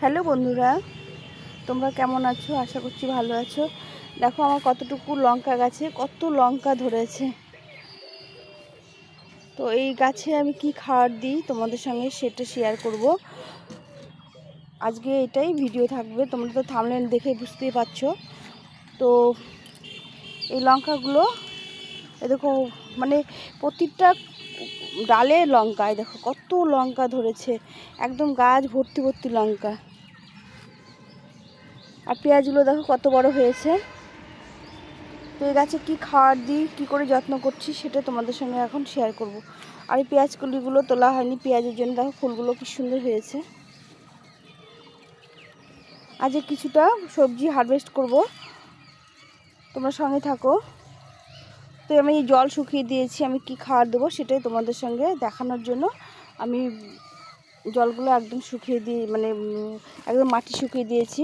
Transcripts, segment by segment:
Hello বন্ধুরা, তোমরা কেমন আছো? আশা করছি ভালো আছো। দেখো আমার কতটুকু লঙ্কা গাছে, কত লঙ্কা ধরেছে। তো এই গাছে আমি কি খাবার দিই তোমাদের সঙ্গে সেটা শেয়ার করব। আজকে এটাই ভিডিও থাকবে, তোমরা তো থামলেন দেখে বুঝতেই পারছ। তো এই লঙ্কাগুলো, এ দেখো মানে প্রতিটা ডালে লঙ্কা এই দেখো কত লঙ্কা ধরেছে। একদম গাছ ভর্তি ভর্তি লঙ্কা। আর পেঁয়াজগুলো দেখো কত বড় হয়েছে। তো এই গাছে কী খাবার দিই কী করে যত্ন করছি, সেটা তোমাদের সঙ্গে এখন শেয়ার করব। আর এই পেঁয়াজ কলিগুলো তোলা হয়নি, পেঁয়াজের জন্য দেখো ফুলগুলো কি সুন্দর হয়েছে। আজকে কিছুটা সবজি হারভেস্ট করব। তোমরা সঙ্গে থাকো। তো আমি জল শুকিয়ে দিয়েছি, আমি কি খাবার দেবো সেটাই তোমাদের সঙ্গে দেখানোর জন্য। আমি জলগুলো একদম শুকিয়ে দিয়ে মানে একদম মাটি শুকিয়ে দিয়েছি,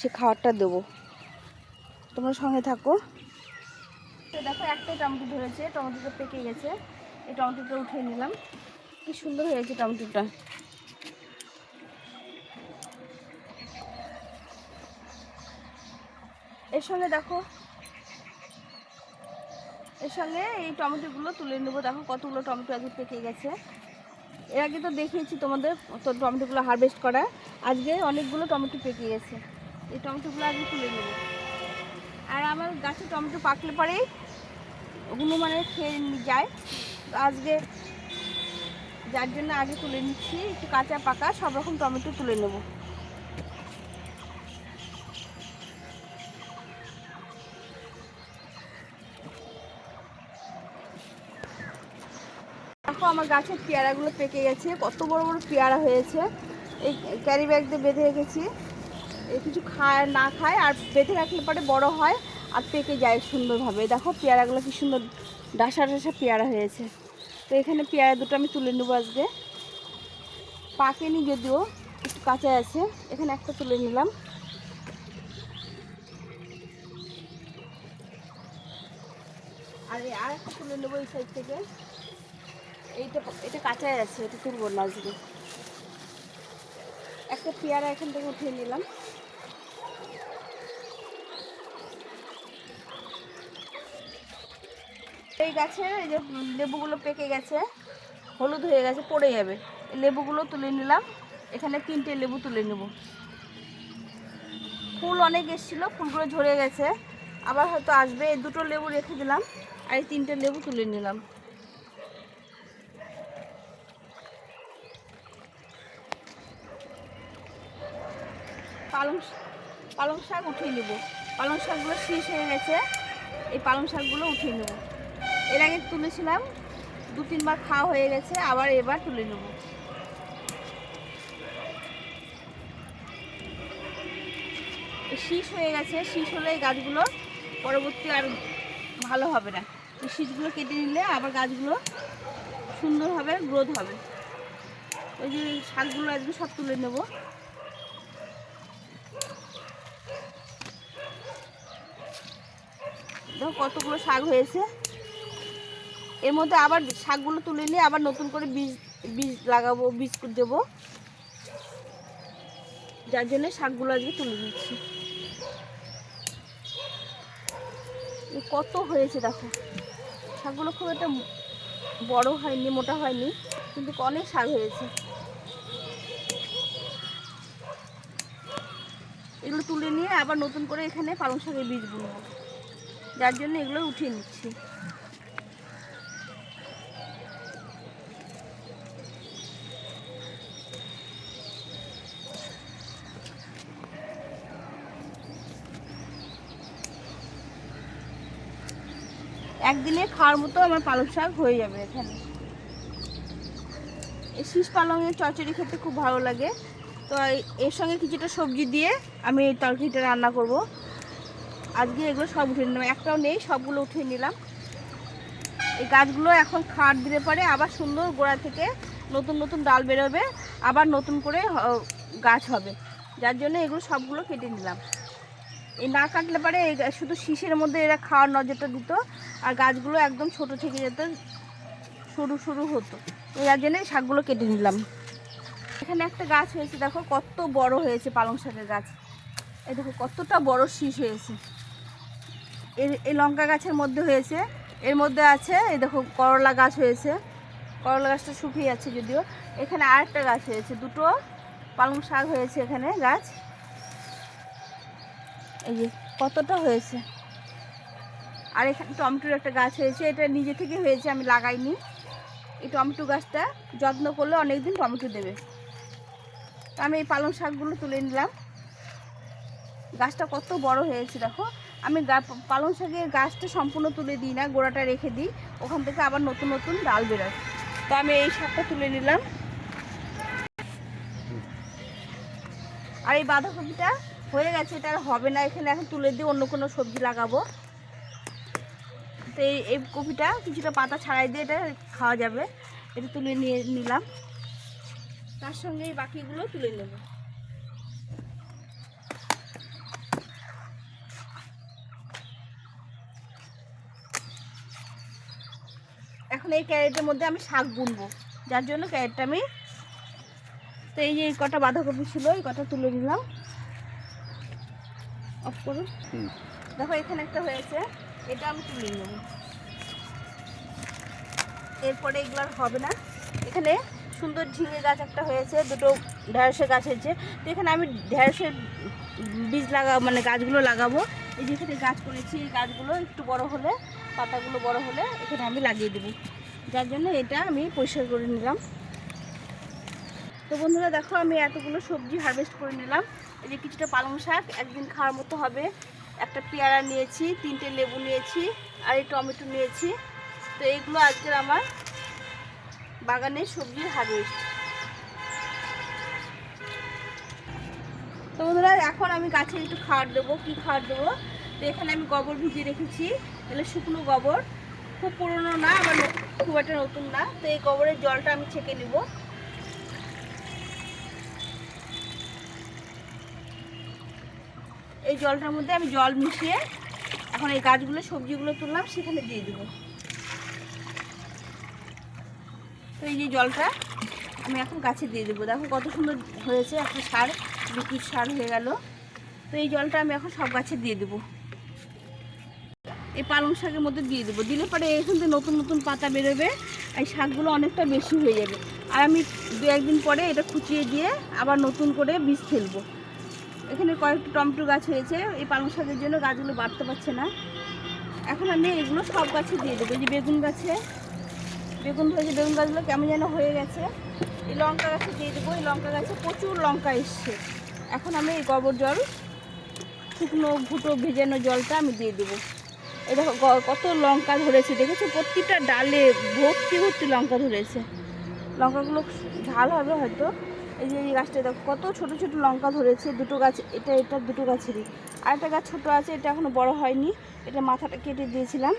সে খাবারটা দেবো। তোমরা সঙ্গে থাকো। তো দেখো, একটাই টমেটো ধরেছে, টমেটোটা পেকে গেছে। এই টমেটোটা উঠিয়ে নিলাম। কি সুন্দর হয়েছে টমেটোটা। এর সঙ্গে দেখো এর সঙ্গে এই টমেটোগুলো তুলে নেব। দেখো কতগুলো টমেটো আজকে পেকে গেছে। এর আগে তো দেখিয়েছি তোমাদের তো টমেটোগুলো হারভেস্ট করা। আজকে অনেকগুলো টমেটো পেকে গেছে। এই টমেটোগুলো আজকে তুলে নেব। আর আমার গাছে টমেটো পাকলে পরেই ওগুলো মানে খেয়ে যায়। আজকে যার জন্য আগে তুলে নিচ্ছি, একটু কাঁচা পাকা, সব রকম টমেটো তুলে নেব। আমার গাছের পেয়ারাগুলো পেকে গেছে, কত বড় বড় পেয়ারা হয়েছে। এই ক্যারি ব্যাগ দিয়ে বেঁধে রেখেছি। কিছু খায়, না খায়, আর বেঁধে রাখলে পরে বড় হয় আর পেকে যায় সুন্দরভাবে। দেখো পেয়ারাগুলো কি সুন্দর ডাসা ডাসা পেয়ারা হয়েছে। তো এখানে পেয়ারা দুটো আমি তুলে নেব আজকে। পাকেনি যদিও, একটু কাঁচা আছে। এখানে একটা তুলে নিলাম। আর আর একটা তুলে নেব এই সাইড থেকে। এইটা এটা কাঁচাই আছে, এটা তুলবো না আজকে। একটা পেয়ারা এখান থেকে উঠিয়ে নিলাম। এই গাছে এই যে লেবুগুলো পেকে গেছে, হলুদ হয়ে গেছে, পড়ে যাবে। লেবুগুলো তুলে নিলাম। এখানে তিনটে লেবু তুলে নেব। ফুল অনেক এসেছিল, ফুলগুলো ঝরে গেছে। আবার হয়তো আসবে। দুটো লেবু রেখে দিলাম, আর এই তিনটে লেবু তুলে নিলাম। পালং পালং শাক উঠিয়ে নেব। পালং শাকগুলো শেষ হয়ে গেছে, এই পালং শাকগুলো উঠিয়ে নেব। এর আগে তুলেছিলাম, দু তিনবার খাওয়া হয়ে গেছে, আবার এবার তুলে নেব। শীষ হয়ে গেছে, শীষ হলে এই গাছগুলো পরবর্তী আর ভালো হবে না। এই শীষগুলো কেটে নিলে আবার গাছগুলো সুন্দরভাবে গ্রোথ হবে। ওই যে শাকগুলো আজকে সব তুলে নেব। দেখো কতগুলো শাক হয়েছে। এর মধ্যে আবার শাকগুলো তুলে নিয়ে আবার নতুন করে বীজ বীজ লাগাবো, বীজ দেবো। যার জন্য শাকগুলো আজকে তুলে নিচ্ছি। কত হয়েছে দেখো। শাকগুলো খুব একটা বড় হয়নি, মোটা হয়নি, কিন্তু অনেক শাক হয়েছে। এগুলো তুলে নিয়ে আবার নতুন করে এখানে পালং শাকের বীজ বুনবো। যার জন্য এগুলো উঠিয়ে নিচ্ছি। একদিনে খাওয়ার মতো আমার পালং শাক হয়ে যাবে এখানে। এই শীষ পালংয়ের চচ্চড়ি খেতে খুব ভালো লাগে। তো এর সঙ্গে কিছুটা সবজি দিয়ে আমি এই তরকারিটা রান্না করব। আজকে এগুলো সব উঠিয়ে নিলাম। একটাও নেই, সবগুলো উঠিয়ে নিলাম। এই গাছগুলো এখন খাট দিলে পরে, আবার সুন্দর গোড়া থেকে নতুন নতুন ডাল বেরোবে, আবার নতুন করে গাছ হবে। যার জন্য এগুলো সবগুলো কেটে নিলাম। এই না কাটলে পরে শুধু শীষের মধ্যে এরা খাওয়ার নজরটা দিত, আর গাছগুলো একদম ছোট থেকে যেত সরু সরু হতো। যার জন্য শাকগুলো কেটে নিলাম। এখানে একটা গাছ হয়েছে, দেখো কত বড় হয়েছে পালং শাকের গাছ। এই দেখো কতটা বড় শীষ হয়েছে। এই লঙ্কা গাছের মধ্যে হয়েছে। এর মধ্যে আছে, এই দেখো করলা গাছ হয়েছে। করলা গাছটা শুকিয়ে যাচ্ছে যদিও। এখানে আরেকটা গাছ হয়েছে, দুটো পালং শাক হয়েছে এখানে গাছ। এই যে, কতটা হয়েছে? আর এখানে টমেটোর একটা গাছ হয়েছে, এটা নিজে থেকে হয়েছে, আমি লাগাইনি। এই টমেটো গাছটা যত্ন করলে অনেক দিন টমেটো দেবে। আমি এই পালং শাকগুলো তুলে নিলাম। গাছটা কত বড় হয়েছে দেখো। আমি পালং শাকের গাছটা সম্পূর্ণ তুলে দিই না, গোড়াটা রেখে দিই। ওখান থেকে আবার নতুন নতুন ডাল বেরোয় তো আমি এই শাকটা তুলে নিলাম। আর এই বাঁধাকপিটা হয়ে গেছে, এটা আর হবে না। এখানে এখন তুলে দিয়ে অন্য কোনো সবজি লাগাবো। তো এই এই কপিটা কিছুটা পাতা ছাড়াই দিয়ে এটা খাওয়া যাবে। এটা তুলে নিয়ে নিলাম। তার সঙ্গে এই বাকিগুলো তুলে নেব। এই ক্যারেটের মধ্যে আমি শাক বুনবো। যার জন্য ক্যারেটটা আমি তো এই যে কটা বাঁধাকপি ছিল এই কটা তুলে নিলাম। অফ করুন দেখো এখানে একটা হয়েছে এটা আমি তুলে নেব। এরপরে এগুলো আর হবে না। এখানে সুন্দর ঝিঙে গাছ একটা হয়েছে দুটো ঢেঁড়সের গাছ হয়েছে। তো এখানে আমি ঢেঁড়সের বীজ লাগা মানে গাছগুলো লাগাবো। এই যেখানে গাছ করেছি এই গাছগুলো একটু বড় হলে পাতাগুলো বড় হলে এখানে আমি লাগিয়ে দেবো। যার জন্য এটা আমি পরিষ্কার করে নিলাম। তো বন্ধুরা দেখো, আমি এতগুলো সবজি হারভেস্ট করে নিলাম। এই যে কিছুটা পালং শাক, একদিন খাওয়ার মতো হবে। একটা পেয়ারা নিয়েছি, তিনটে লেবু নিয়েছি, আর এই টমেটো নিয়েছি। তো এইগুলো আজকের আমার বাগানের সবজির হারভেস্ট তো বন্ধুরা, এখন আমি গাছে একটু খাবার দেবো। কী খাবার দেবো? তো এখানে আমি গোবর ভিজিয়ে রেখেছি এগুলো শুকনো গোবর। খুব পুরনো না, আবার খুব একটা নতুন না। তো এই গোবরের জলটা আমি ছেঁকে নেব। এই জলটার মধ্যে আমি জল মিশিয়ে এখন এই গাছগুলো, সবজিগুলো তুললাম, সেখানে দিয়ে দেবো। তো এই যে জলটা আমি এখন গাছে দিয়ে দেবো। দেখো কত সুন্দর হয়েছে, একটা সার, লিকুইড সার হয়ে গেল। তো এই জলটা আমি এখন সব গাছে দিয়ে দেবো। এই পালং শাকের মধ্যে দিয়ে দেবো। দিলে পরে এখান থেকে নতুন নতুন পাতা বেরোবে, এই শাকগুলো অনেকটা বেশি হয়ে যাবে। আর আমি দু একদিন পরে এটা খুঁচিয়ে দিয়ে আবার নতুন করে বীজ ফেলব। এখানে কয়েকটি টমেটো গাছ হয়েছে, এই পালং শাকের জন্য গাছগুলো বাড়তে পারছে না। এখন আমি এগুলো সব গাছে দিয়ে দেবো। যে বেগুন গাছে, বেগুন হয়েছে বেগুন গাছগুলো কেমন যেন হয়ে গেছে। এই লঙ্কা গাছে দিয়ে দেবো। এই লঙ্কা গাছে প্রচুর লঙ্কা এসছে। এখন আমি এই গোবর জল, শুকনো ভুটো ভেজানো জলটা আমি দিয়ে দেবো। এই দেখো কত লঙ্কা ধরেছে, দেখেছ? প্রত্যেকটা ডালে ভর্তি ভর্তি লঙ্কা ধরেছে। লঙ্কাগুলো ঝাল হবে হয়তো। এই যে এই গাছটা, দেখো, কত ছোট ছোট লঙ্কা ধরেছে। দুটো গাছ, এটা এটা দুটো গাছেরই। আরেকটা গাছ ছোট আছে, এটা এখনও বড় হয়নি। এটা মাথাটা কেটে দিয়েছিলাম।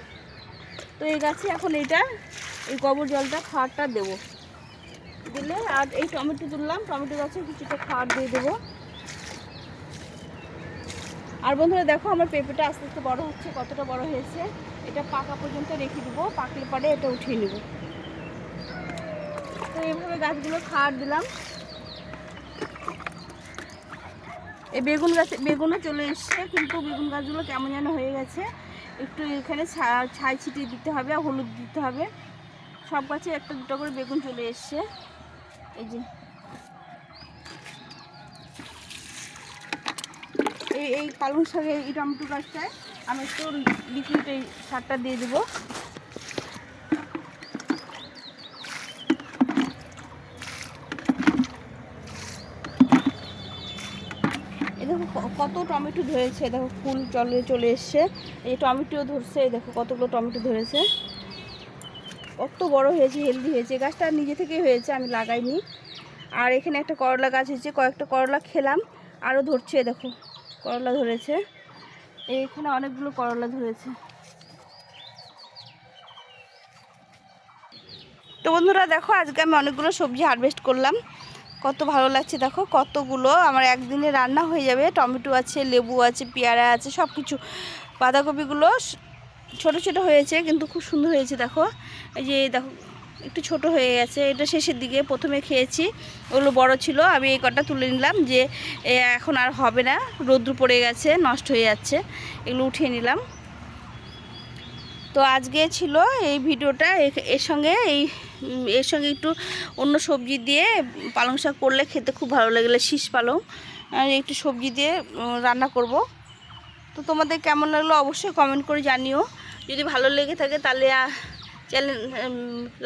তো এই গাছে এখন এটা এই গোবর জলটা খাওয়ারটা দেবো। দিলে আর এই টমেটো তুললাম, টমেটো গাছে কিছুটা খাওয়ার দিয়ে দেবো। আর বন্ধুরা দেখো, আমার পেঁপেটা আস্তে আস্তে বড় হচ্ছে, কতটা বড় হয়েছে। এটা পাকা পর্যন্ত রেখে দেবো, পাকলে পরে এটা উঠিয়ে নেব। তো এইভাবে গাছগুলো খাওয়ার দিলাম। এই বেগুন গাছে বেগুনও চলে এসছে, কিন্তু বেগুন গাছগুলো কেমন যেন হয়ে গেছে। একটু এখানে ছাই ছিটিয়ে দিতে হবে হলুদ দিতে হবে। সব গাছে একটা দুটো করে বেগুন চলে এসছে। এই যে এই এই পালং শাকের এই টমেটো গাছটায় আমি একটু লিকুইড এই সারটা দিয়ে দেবো। কত টমেটো ধরেছে দেখো ফুল চলে চলে এসছে। এই টমেটো ধরছে দেখো কতগুলো টমেটো ধরেছে। কত বড় হয়েছে হেলদি হয়েছে। গাছটা নিজে থেকেই হয়েছে, আমি লাগাইনি। আর এখানে একটা করলা গাছ হয়েছে, কয়েকটা করলা খেলাম, আরও ধরছে দেখো। করলা ধরেছে। এইখানে অনেকগুলো করলা ধরেছে। তো বন্ধুরা, দেখো, আজকে আমি অনেকগুলো সবজি হারভেস্ট করলাম। কত ভালো লাগছে, দেখো, কতগুলো আমার একদিনে রান্না হয়ে যাবে। টমেটো আছে, লেবু আছে, পেয়ারা আছে সব কিছু বাঁধাকপিগুলো ছোট ছোট হয়েছে, কিন্তু খুব সুন্দর হয়েছে, দেখো। এই যে, দেখো একটু ছোট হয়ে গেছে। এটা শেষের দিকে প্রথমে খেয়েছি। ওগুলো বড় ছিল। আমি এই কটা তুলে নিলাম যে এখন আর হবে না। রোদ্র পড়ে গেছে, নষ্ট হয়ে যাচ্ছে। এগুলো উঠিয়ে নিলাম। তো আজকে ছিল এই ভিডিওটা। এর সঙ্গে এই এর সঙ্গে একটু অন্য সবজি দিয়ে পালং শাক করলে খেতে খুব ভালো লাগলে, শীষ পালং। একটু সবজি দিয়ে রান্না করব। তো তোমাদের কেমন লাগল অবশ্যই কমেন্ট করে জানিও। যদি ভালো লেগে থাকে তাহলে চ্যানেল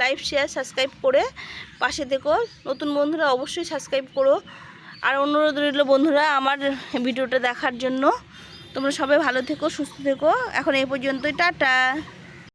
লাইভ শেয়ার সাবস্ক্রাইব করে পাশে থেকো নতুন বন্ধুরা অবশ্যই সাবস্ক্রাইব করো। আর অনুরোধ রইল বন্ধুরা আমার ভিডিওটা দেখার জন্য। তোমরা সবাই ভালো থেকো, সুস্থ থেকো। এখন এই পর্যন্তই, টাটা।